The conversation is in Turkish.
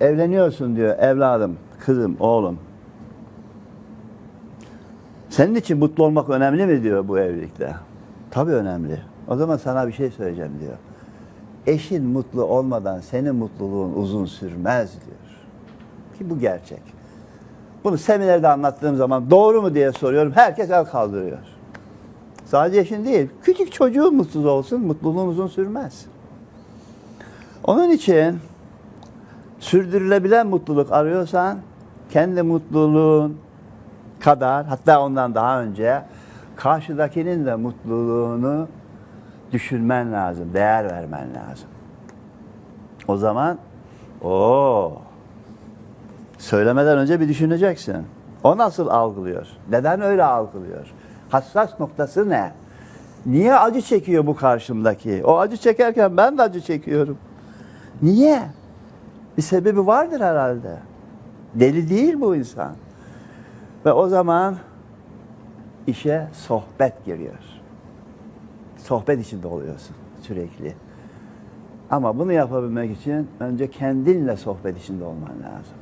Evleniyorsun diyor evladım, kızım, oğlum. Senin için mutlu olmak önemli mi diyor bu evlilikte? Tabii önemli. O zaman sana bir şey söyleyeceğim diyor. Eşin mutlu olmadan senin mutluluğun uzun sürmez diyor. Ki bu gerçek. Bunu seminerde anlattığım zaman doğru mu diye soruyorum. Herkes el kaldırıyor. Sadece eşin değil, küçük çocuğun mutsuz olsun, mutluluğun uzun sürmez. Onun için sürdürülebilen mutluluk arıyorsan kendi mutluluğun kadar hatta ondan daha önce karşıdakinin de mutluluğunu düşünmen lazım, değer vermen lazım. O zaman o söylemeden önce bir düşüneceksin. O nasıl algılıyor? Neden öyle algılıyor? Hassas noktası ne? Niye acı çekiyor bu karşımdaki? O acı çekerken ben de acı çekiyorum. Niye? Bir sebebi vardır herhalde. Deli değil bu insan. Ve o zaman işe sohbet giriyor. Sohbet içinde oluyorsun sürekli. Ama bunu yapabilmek için önce kendinle sohbet içinde olman lazım.